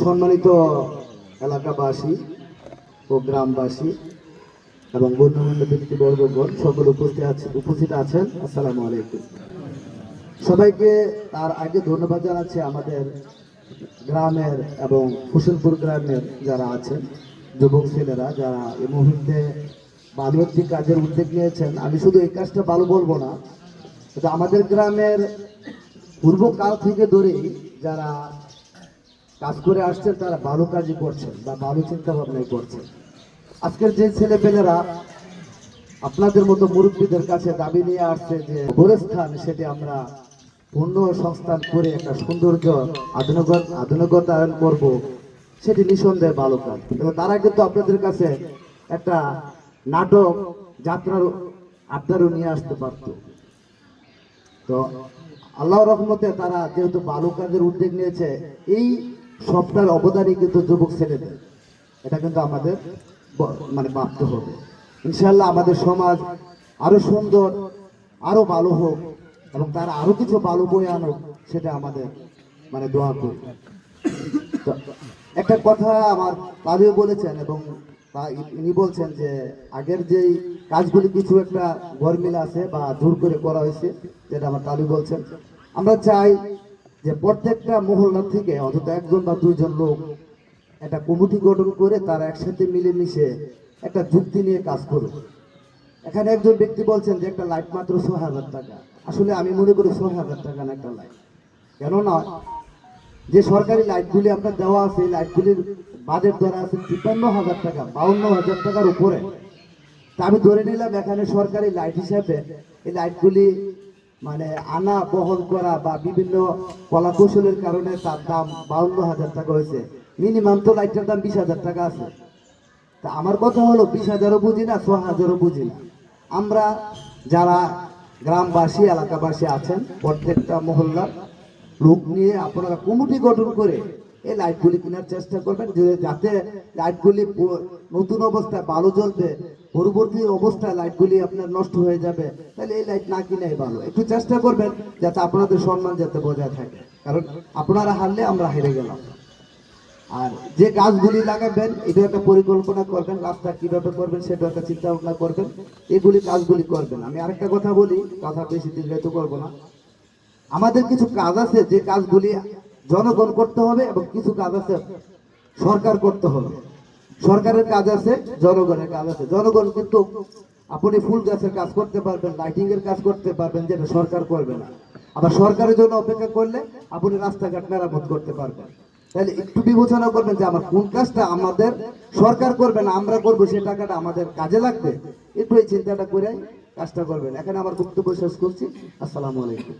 সম্মানিত এলাকাবাসী ও গ্রামবাসী এবং গণ্যমান্য ব্যক্তিবর্গগণ সকল উপস্থিত আছে উপস্থিত আছেন। আসসালামু আলাইকুম। সবাইকে তার আগে ধন্যবাদ জানাচ্ছি আমাদের গ্রামের এবং হোসেনপুর গ্রামের যারা আছেন, যুবক ছেলেরা যারা এই মুহূর্তে বালুয়ার্থী কাজের উদ্যোগ নিয়েছেন। আমি শুধু এই কাজটা ভালো বলব না আমাদের গ্রামের পূর্বকাল থেকে ধরেই যারা কাজ করে আসছেন, তারা ভালো কাজই করছেন বা ভালো চিন্তা ভাবনাই করছেন। আজকের যে ছেলেপেলেরা আপনাদের মতো মুরব্বীদের কাছে দাবি নিয়ে আসছে যে গোরস্থান, সেটি আমরা পূর্ণ সংস্থান করে একটা সৌন্দর্য আধুনিক আধুনিকতায়ন করব, সেটি নিঃসন্দেহে ভালো কাজ। এবং তারা কিন্তু আপনাদের কাছে একটা নাটক, যাত্রার আড্ডারও নিয়ে আসতে পারতো। তো আল্লাহ রহমতে তারা যেহেতু ভালো কাজের উদ্যোগ নিয়েছে, এই সবটার অবদানই কিন্তু যুবক ছেলেদের। এটা কিন্তু আমাদের মানে ভাবতে হবে। ইনশাল্লাহ আমাদের সমাজ আরও সুন্দর, আরও ভালো হোক এবং তারা আরও কিছু ভালো বই আনুক, সেটা আমাদের মানে দোয়া করি একটা কথা আমার তাবিও বলেছেন এবং তা- ইনি বলছেন যে আগের যেই কাজগুলি কিছু একটা গরমিল আছে বা দূর করে করা হয়েছে, যেটা আমার তালু বলছেন, আমরা চাই যে প্রত্যেকটা মহল্লা থেকে অন্তত একজন বা দুইজন লোক একটা কমিটি গঠন করে তারা একসাথে মিলেমিশে একটা যুক্তি নিয়ে কাজ করুক। এখানে একজন ব্যক্তি বলছেন যে একটা লাইট মাত্র ছ হাজার টাকা। আসলে আমি মনে করি ছ হাজার টাকা না একটা লাইট। কেননা যে সরকারি লাইটগুলি আপনার দেওয়া আছে, এই লাইটগুলির বাজেট ধরা আছে তিপ্পান্ন হাজার টাকা, বাউন্ন হাজার টাকার উপরে। তা আমি ধরে নিলাম এখানে সরকারি লাইট হিসাবে এই লাইটগুলি মানে আনা, বহন করা বা বিভিন্ন কলা কৌশলের কারণে তার দাম বাউন্ন হাজার টাকা হয়েছে। মিনিমাম তো লাইটটার দাম বিশ হাজার টাকা আছে। তা আমার কথা হলো বিশ হাজারও বুঝি না, ছ হাজারও বুঝি না। আমরা যারা গ্রামবাসী, এলাকাবাসী আছেন, প্রত্যেকটা মহল্লার লোক নিয়ে আপনারা কমিটি গঠন করে এই লাইটগুলি কেনার চেষ্টা করবেন, যে যাতে লাইটগুলি নতুন অবস্থায় ভালো জ্বলবে, পরবর্তী অবস্থায় লাইটগুলি আপনার নষ্ট হয়ে যাবে, তাহলে এই লাইট না কিনাই ভালো। একটু চেষ্টা করবেন যাতে আপনাদের সম্মান যাতে বজায় থাকে, কারণ আপনারা হারলে আমরা হেরে গেলাম। আর যে গাছগুলি লাগাবেন এটা একটা পরিকল্পনা করবেন, রাস্তা কীভাবে করবেন সেটা একটা চিন্তা ভাবনা করবেন, এগুলি কাজগুলি করবেন। আমি আরেকটা কথা বলি, কথা বেশি দীর্ঘায়িত করব না। আমাদের কিছু কাজ আছে, যে কাজগুলি জনগণ করতে হবে এবং কিছু কাজ আছে সরকার করতে হবে। সরকারের কাজ আছে, জনগণের কাজ আছে। জনগণ কিন্তু আপনি ফুল গাছের কাজ করতে পারবেন লাইটিং এর কাজ করতে পারবেন, যেটা সরকার করবে না। আবার সরকারের জন্য অপেক্ষা করলে আপনি রাস্তাঘাট মেরামত করতে পারবেন। তাহলে একটু বিবেচনা করবেন যে আমার কোন কাজটা আমাদের সরকার করবে না, আমরা করব, সে টাকাটা আমাদের কাজে লাগবে। একটু এই চিন্তাটা করে কাজটা করবেন। এখানে আমার বক্তব্য শেষ করছি। আসসালামু আলাইকুম।